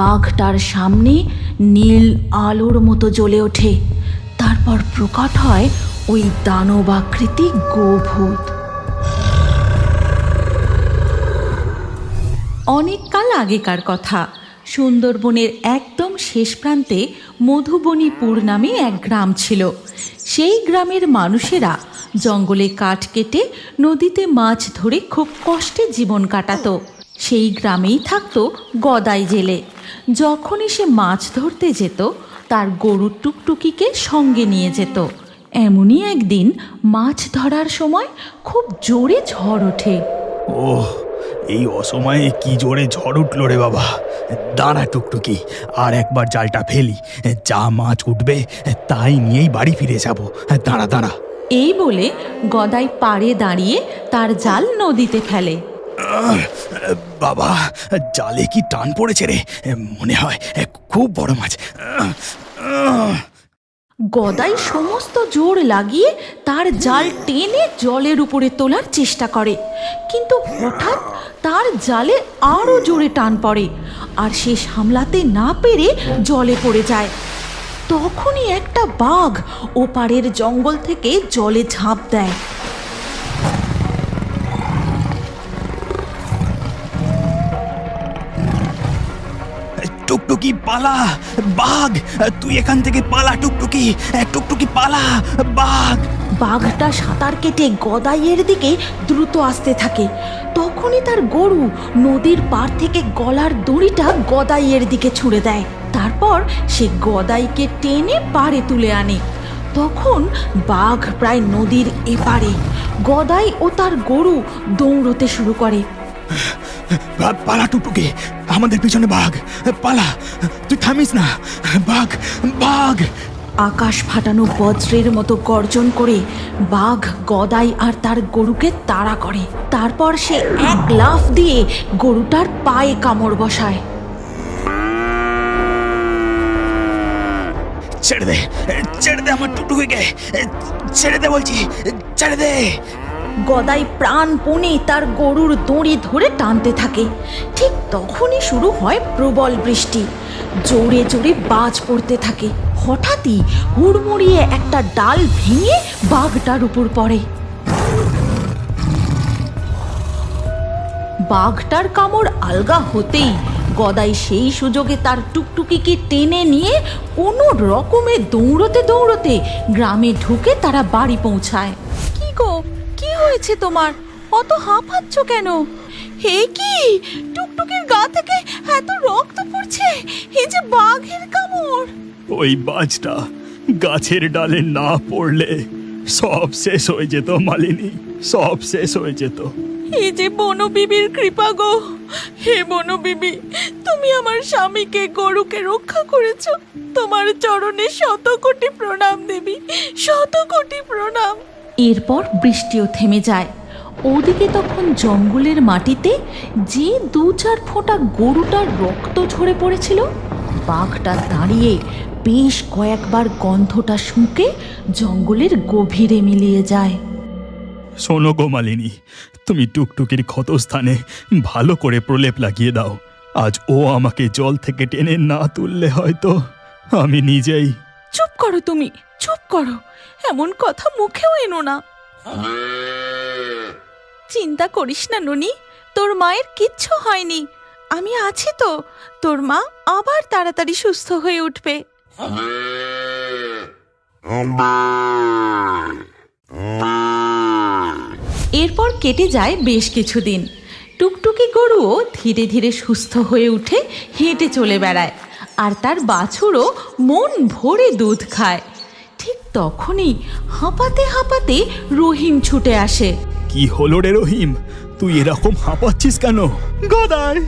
বাঘটার সামনে নীল আলোর মতো জ্বলে ওঠে। তারপর প্রকট হয় ওই দানবাকৃতি গোভূত। অনেক কাল আগেকার কথা। সুন্দরবনের একদম শেষ প্রান্তে মধুবনীপুর নামে এক গ্রাম ছিল। সেই গ্রামের মানুষেরা জঙ্গলে কাঠ কেটে নদীতে মাছ ধরে খুব কষ্টে জীবন কাটাতো। সেই গ্রামেই থাকতো গদাই জেলে। যখনই সে মাছ ধরতে যেত তার গরুর টুকটুকিকে সঙ্গে নিয়ে যেত। এমনই একদিন মাছ ধরার সময় খুব জোরে ঝড় ওঠে। ওহ এই অসময়ে কি জোরে ঝড় উঠল রে বাবা। দাঁড়া টুকটুকি আর একবার জালটা ফেলি। যা মাছ উঠবে তাই নিয়েই বাড়ি ফিরে যাব। দাঁড়া দাঁড়া। এই বলে গদাই পাড়ে দাঁড়িয়ে তার জাল নদীতে ফেলে। বাবা, জালে কি টান পড়েছে রে? মনে হয় খুব বড় মাছ। গদাই সমস্ত জোর লাগিয়ে তার জাল টেনে জলের উপরে তোলার চেষ্টা করে। কিন্তু হঠাৎ তার জালে আরও জোরে টান পড়ে আর সে সামলাতে না পেরে জলে পড়ে যায়। তখনই একটা বাঘ ওপারের জঙ্গল থেকে জলে ঝাঁপ দেয়। টুকটুকি পালা, বাঘ, তুই এখান থেকে পালা, টুকটুকি টুকটুকি পালা, বাঘ। বাঘটা সাঁতার কেটে গদাইয়ের দিকে দ্রুত আসতে থাকে। তখনই তার গরু নদীর পার থেকে গলার দড়িটা গদাইয়ের দিকে ছুঁড়ে দেয়। তারপর সে গদাইকে টেনে পাড়ে তুলে আনে। তখন বাঘ প্রায় নদীর এপারে। গদাই ও তার গরু দৌড়তে শুরু করে। পালা টুকটুকি আমাদের পিছনে বাঘ। পালা তুই থামিস না। বাঘ বাঘ। আকাশ ফাটানো বজ্রের মতো গর্জন করে বাঘ গদাই আর তার গরুকে তাড়া করে। তারপর সে এক লাফ দিয়ে গরুটার পায়ে কামড় বসায়। ছেড়ে দে ছেড়ে দে আমার টুকটুকিকে ছেড়ে দে বলছি ছেড়ে দে। গদাই প্রাণপণে তার গরুর দড়ি ধরে টানতে থাকে। ঠিক তখনই শুরু হয় প্রবল বৃষ্টি। জোরে জোরে বাজ পড়তে থাকে। হঠাৎই হুড়মুড়িয়ে একটা ডাল ভেঙে বাঘটার উপর পড়ে। বাঘটার কামড় আলগা হতেই গদাই সেই সুযোগে তার টুকটুকিকে টেনে নিয়ে কোনো রকমে দৌড়তে দৌড়তে গ্রামে ঢুকে তারা বাড়ি পৌঁছায়। কি গো? হয়েছে তোমার? অত হাঁপাচ্ছ কেন? হে কি? টুকটুকির গা থেকে এত রক্ত পড়ছে? এই যে বাঘের কামড়। ওই বাজটা গাছের ডালে না পড়লে সব শেষ হয়ে যেত মালিনী। সব শেষ হয়ে যেত। এই যে বনবিবির কৃপা গো। হে বনবিবি তুমি আমার স্বামীকে গরুকে রক্ষা করেছ। তোমার চরণে শত কোটি প্রণাম দেবী শত কোটি প্রণাম। এরপর বৃষ্টিও থেমে যায়। ওদিকে তখন জঙ্গলের মাটিতে যে দু চার ফোঁটা গরুটার রক্ত ঝরে পড়েছিল, বাঘটা দাঁড়িয়ে বেশ কয়েকবার গন্ধটা শুঁকে জঙ্গলের গভীরে মিলিয়ে যায়। শোনো গো মালিনী, তুমি টুকটুকির ক্ষতস্থানে ভালো করে প্রলেপ লাগিয়ে দাও। আজ ও আমাকে জল থেকে টেনে না তুললে হয়তো আমি নিজেই চুপ করো তুমি, চুপ করো। এমন কথা মুখেও এনো না। চিন্তা করিস না, ননি, তোর মায়ের কিচ্ছু হয়নি। আমি আছি তো, তোর মা আবার তাড়াতাড়ি সুস্থ হয়ে উঠবে। এরপর কেটে যায় বেশ কিছুদিন। টুকটুকি গরুও ধীরে ধীরে সুস্থ হয়ে উঠে হেঁটে চলে বেড়ায়। আর তার বাছুরও মন ভরে দুধ খায়। ঠিক তখনই হাঁপাতে হাঁপাতে রহিম ছুটে আসে। কি হলো রে রহিম? তুই এরকম হাঁপাচ্ছিস কেন? গদাই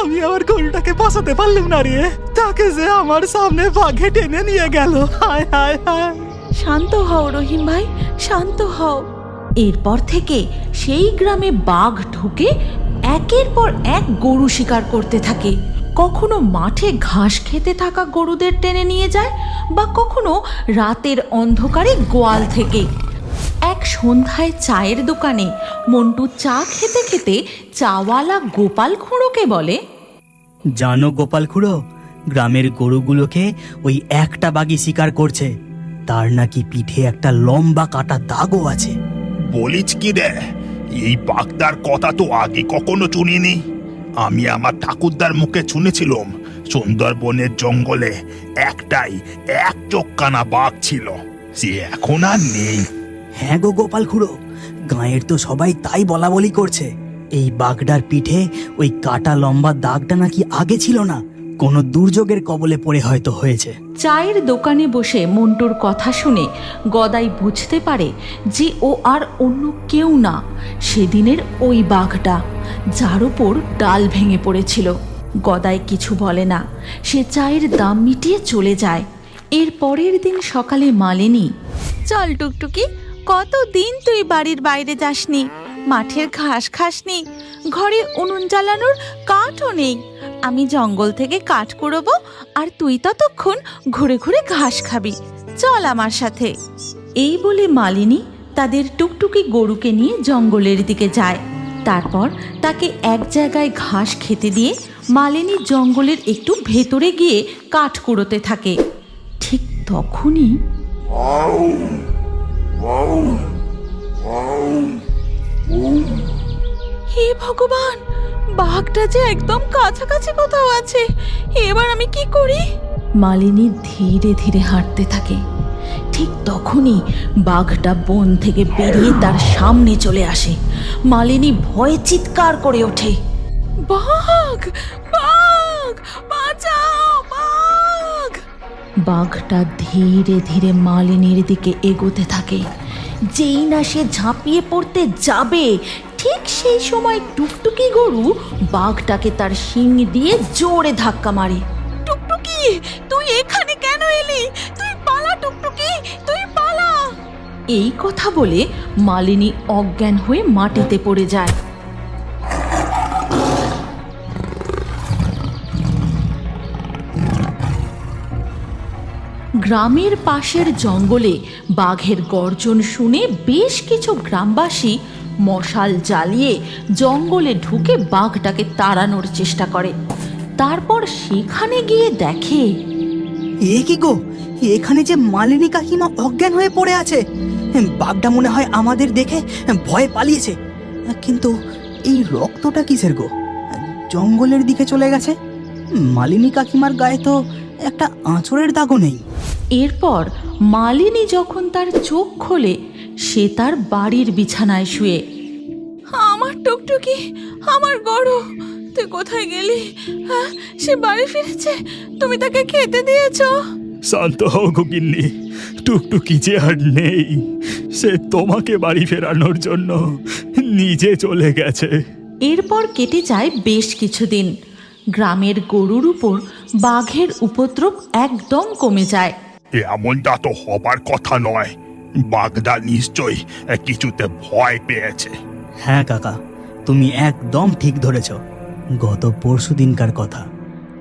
আমি আমার গরুটাকে বাঁচাতে পারলাম না রে। তাকে যে আমার সামনে বাঘে টেনে নিয়ে গেল। হায় হায় হায়। শান্ত হও রহিম ভাই শান্ত হও। এরপর থেকে সেই গ্রামে বাঘ ঢুকে একের পর এক গরু শিকার করতে থাকে। কখনো মাঠে ঘাস খেতে থাকা গরুদের টেনে নিয়ে যায় বা কখনো রাতের অন্ধকারে গোয়াল থেকে। এক সন্ধ্যায় চায়ের দোকানে মন্টু চা খেতে খেতে চাওয়ালা গোপাল খুঁড়োকে বলে জানো গোপাল খুঁড়ো গ্রামের গরুগুলোকে ওই একটা বাঘই শিকার করছে। তার নাকি পিঠে একটা লম্বা কাটা দাগও আছে। বলিস কি রে? এই বাগদার কথা তো আগে কখনো শুনিনি। আমি আমার ঠাকুরদার মুখে শুনেছিলাম সুন্দরবনের জঙ্গলে একটাই এক চোখকানা বাঘ ছিল সে এখন আর নেই। হ্যাঁ গো গোপাল খুড়ো গাঁয়ের তো সবাই তাই বলা বলি করছে। এই বাঘটার পিঠে ওই কাটা লম্বা দাগটা নাকি আগে ছিল না কোনো দুর্যোগের কবলে পড়ে হয়তো হয়েছে। চায়ের দোকানে বসে মন্টুর কথা শুনে গদাই বুঝতে পারে যে ও আর অন্য কেউ না সেদিনের ওই বাঘটা। যার উপর ডাল ভেঙে পড়েছিল। গদাই কিছু বলে না। সে চায়ের দাম মিটিয়ে চলে যায়। এর পরের দিন সকালে মালিনী চল টুকটুকি কতদিন তুই বাড়ির বাইরে যাসনি? মাঠের ঘাস খাসনি? ঘরে উনুন জ্বালানোর কাঠও নেই। আমি জঙ্গল থেকে কাঠ কুড়োবো আর তুই ততক্ষণ ঘুরে ঘুরে ঘাস খাবি। চল আমার সাথে। এই বলে মালিনী তাদের টুকটুকি গরুকে নিয়ে জঙ্গলের দিকে যায়। তারপর তাকে এক জায়গায় ঘাস খেতে দিয়ে মালিনী জঙ্গলের একটু ভেতরে গিয়ে কাঠ কুড়োতে থাকে। ঠিক তখনই হে ভগবান বাঘটা যে একদম কাছাকাছি কোথাও আছে এবার আমি কি করি? মালিনী ধীরে ধীরে হাঁটতে থাকে। ঠিক তখনই বাঘটা বন থেকে বেরিয়ে তার সামনে চলে আসে। মালিনী ভয়ে চিৎকার করে ওঠে। বাঘ! বাঘ! বাঁচাও বাঘ! বাঘটা ধীরে ধীরে মালিনীর দিকে এগোতে থাকে। যেই না সে ঝাঁপিয়ে পড়তে যাবে ঠিক সেই সময় টুকটুকি গরু বাঘটাকে তার শিং দিয়ে জোরে ধাক্কা মারে। টুকটুকি তুই এখানে কেন এলি? এই কথা বলে মালিনী অজ্ঞান হয়ে মাটিতে পড়ে যায়। গ্রামের পাশের জঙ্গলে বাঘের গর্জন শুনে বেশ কিছু গ্রামবাসী মশাল জ্বালিয়ে জঙ্গলে ঢুকে বাঘটাকে তাড়ানোর চেষ্টা করে। তারপর সেখানে গিয়ে দেখে, এ কি গো? এখানে যে মালিনী কাকিমা অজ্ঞান হয়ে পড়ে আছে। বাঘটা মনে হয় আমাদের দেখে ভয়ে পালিয়েছে। কিন্তু এই রক্তটা কিসের গো? জঙ্গলের দিকে চলে গেছে? মালিনী কাকিমার গায়ে তো একটা আঁচড়ের দাগও নেই। এরপর মালিনী যখন তার চোখ খোলে সে তার বাড়ির বিছানায় শুয়ে আমার টুকটুকি আমার গরু তুই কোথায় গেলি? হ্যাঁ সে বাড়ি ফিরেছে? তুমি তাকে খেতে দিয়েছ? শান্ত হও গিন্নি। টুকটুকি যে আর নেই সে তোমাকে বাড়ি ফেরানোর জন্য নিজে চলে গেছে। এরপর কেটে যায় বেশ কিছুদিন। গ্রামের গরুর উপর বাঘের উপদ্রব একদম কমে যায়। এমনটা তো হবার কথা নয়। বাগদা নিশ্চয় কিছুতে ভয় পেয়েছে। হ্যাঁ কাকা তুমি একদম ঠিক ধরেছ। গত পরশু দিনকার কথা।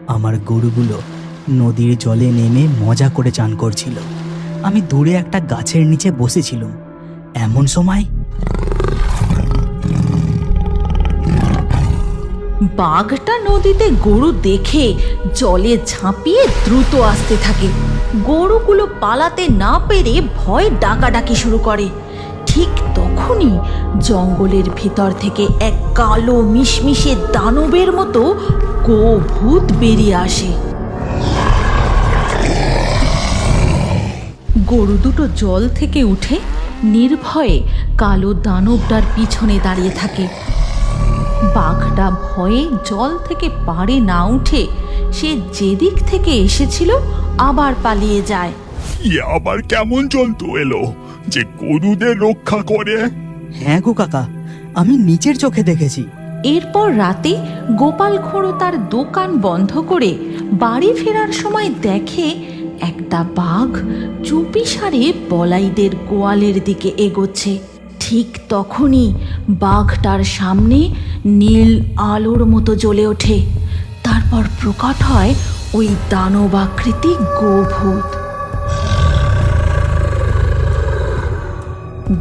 আমার গরুগুলো নদীর জলে নেমে মজা করে চান করছিল। আমি দূরে একটা গাছের নিচে বসেছিলাম। এমন সময় বাঘটা নদীতে গরু দেখে জলে ঝাঁপিয়ে দ্রুত আসতে থাকে। গরুগুলো পালাতে না পেরে ভয় ডাকাডাকি শুরু করে। ঠিক তখনই জঙ্গলের ভিতর থেকে এক কালো মিশমিশে দানবের মতো গো ভূত বেরিয়ে আসে। গরু দুটো জল থেকে উঠে নির্ভয়ে কালো দানবটার পিছনে দাঁড়িয়ে থাকে। বাঘটা ভয়ে জল থেকে পাড়ে না উঠে সে যেদিক থেকে এসেছিল আবার পালিয়ে যায়। ইয়ে আবার কেমন জন্তু এলো যে গরুদের রক্ষা করে? হ্যাঁ গো কাকা আমি নিচের চোখে দেখেছি। এরপর রাতে গোপাল খুঁড়ো তার দোকান বন্ধ করে বাড়ি ফেরার সময় দেখে একটা বাঘ চুপি সারে বলাইদের গোয়ালের দিকে এগোচ্ছে। ঠিক তখনই বাঘটার সামনে নীল আলোর মতো জ্বলে ওঠে। তারপর প্রকট হয় ওই দানবাকৃতি গোভূত।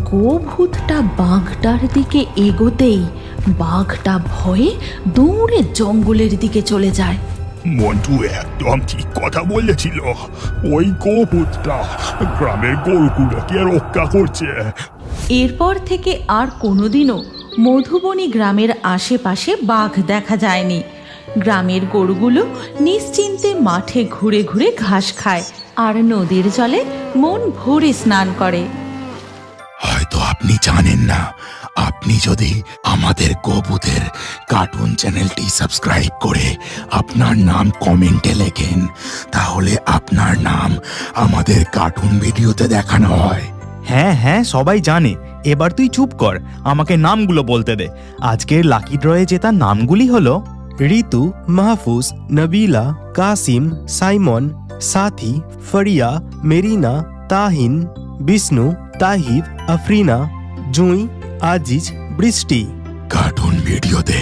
গোভূতটা বাঘটার দিকে এগোতেই বাঘটা ভয়ে দৌড়ে জঙ্গলের দিকে চলে যায়। মন্টু একদম ঠিক কথা বলেছিল। ওই গোপুতটা গ্রামের গরুগুলোকে রক্ষা করছে। এরপর থেকে আর কোনোদিনও মধুবনী গ্রামের আশেপাশে বাঘ দেখা যায়নি। গ্রামের গরুগুলো নিশ্চিন্তে মাঠে ঘুরে ঘুরে ঘাস খায় আর নদীর জলে মন ভরে স্নান করে। হয়তো আপনি জানেন না আপনি যদি আমাদের গোবুদের কার্টুন চ্যানেলটি সাবস্ক্রাইব করে আপনার নাম কমেন্টে লেখেন, তাহলে আপনার নাম আমাদের কার্টুন ভিডিওতে দেখানো হয়। হ্যাঁ হ্যাঁ সবাই জানে। এবার তুই চুপ কর, আমাকে নামগুলো বলতে দে। আজকের লাকি ড্রয়ে জেতা নামগুলি হলো ঋতু, মাহফুজ, নবিলা, কাসিম, সাইমন, সাথী, ফরিয়া, মেরিনা, তাহিন, বিষ্ণু তাহিব আফরিনা, জুঁই আজিজ বৃষ্টি। কার্টুন ভিডিওতে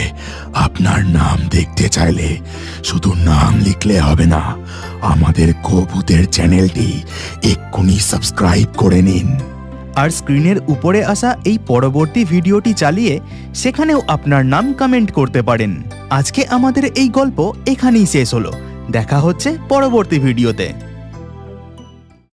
আপনার নাম দেখতে চাইলে শুধু নাম লিখলে হবে না আমাদের কবুতের চ্যানেলটি এক্ষুনি সাবস্ক্রাইব করে নিন। আর স্ক্রিনের উপরে আসা এই পরবর্তী ভিডিওটি চালিয়ে সেখানেও আপনার নাম কমেন্ট করতে পারেন। আজকে আমাদের এই গল্প এখানেই শেষ হলো। দেখা হচ্ছে পরবর্তী ভিডিওতে।